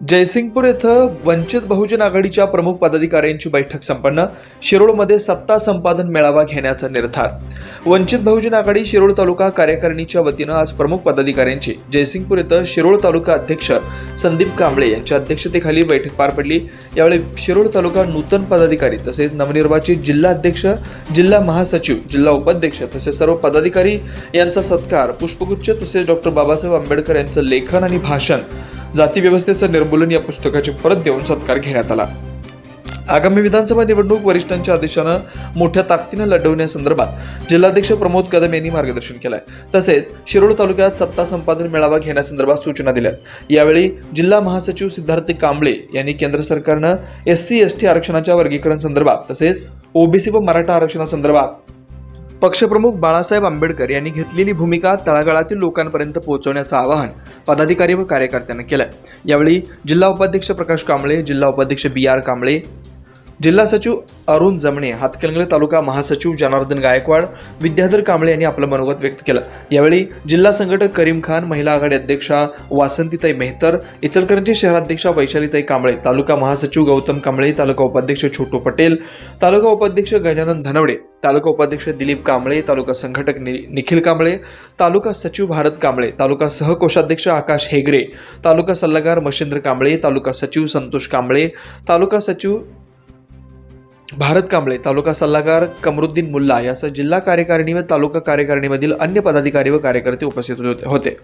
जयसिंगपूर येथं वंचित बहुजन आघाडीच्या प्रमुख पदाधिकाऱ्यांची बैठक संपन्न. शिरोळमध्ये सत्ता संपादन मेळावा घेण्याचा निर्धार. वंचित बहुजन आघाडी शिरोळ तालुका कार्यकारिणीच्या वतीनं आज प्रमुख पदाधिकाऱ्यांची जयसिंगपूर इथं शिरोळ तालुका अध्यक्ष संदीप कांबळे यांच्या अध्यक्षतेखाली बैठक पार पडली. यावेळी शिरोळ तालुका नूतन पदाधिकारी तसेच नवनिर्वाचित जिल्हा अध्यक्ष जिल्हा महासचिव जिल्हा उपाध्यक्ष तसेच सर्व पदाधिकारी यांचा सत्कार पुष्पगुच्छ तसेच डॉक्टर बाबासाहेब आंबेडकर यांचं लेखन आणि भाषण जाती व्यवस्थेचं निर्मूलन या पुस्तकाची परत देऊन सत्कार घेण्यात आला. आगामी विधानसभा निवडणूक वरिष्ठांच्या आदेशानं मोठ्या ताकदीनं लढवण्यासंदर्भात जिल्हाध्यक्ष प्रमोद कदम यांनी मार्गदर्शन केलंय. तसेच शिरोळ तालुक्यात सत्ता संपादन मेळावा घेण्यासंदर्भात सूचना दिल्यात. यावेळी जिल्हा महासचिव सिद्धार्थ कांबळे यांनी केंद्र सरकारनं एस सी एस टी आरक्षणाच्या वर्गीकरण संदर्भात तसेच ओबीसी व मराठा आरक्षणासंदर्भात पक्षप्रमुख बाळासाहेब आंबेडकर यांनी घेतलेली भूमिका तळागाळातील लोकांपर्यंत पोहोचवण्याचं आवाहन पदाधिकारी व कार्यकर्त्यांना केलं यावेळी जिल्हा उपाध्यक्ष प्रकाश कांबळे जिल्हा उपाध्यक्ष बी आर कांबळे जिल्हा सचिव अरुण जमणे हातकणंगले तालुका महासचिव जनार्दन गायकवाड विद्याधर कांबळे यांनी आपलं मनोगत व्यक्त केलं. यावेळी जिल्हा संघटक करीम खान महिला आघाडी अध्यक्षा वासंतीताई मेहतर इचलकरंजी शहराध्यक्षा वैशालीताई कांबळे तालुका महासचिव गौतम कांबळे तालुका उपाध्यक्ष छोटू पटेल तालुका उपाध्यक्ष गजानन धनवडे तालुका उपाध्यक्ष दिलीप कांबळे तालुका संघटक नि- निखिल कांबळे तालुका सचिव भारत कांबळे तालुका सहकोषाध्यक्ष आकाश हेगरे तालुका सल्लागार मशिंद्र कांबळे तालुका सचिव संतोष कांबळे तालुका सचिव भारत कांबळे तालुका सल्लागार कमरुद्दीन मुल्ला यासह जिल्हा कार्यकारिणी व तालुका कार्यकारिणीमधील अन्य पदाधिकारी व कार्यकर्ते उपस्थित होते- होते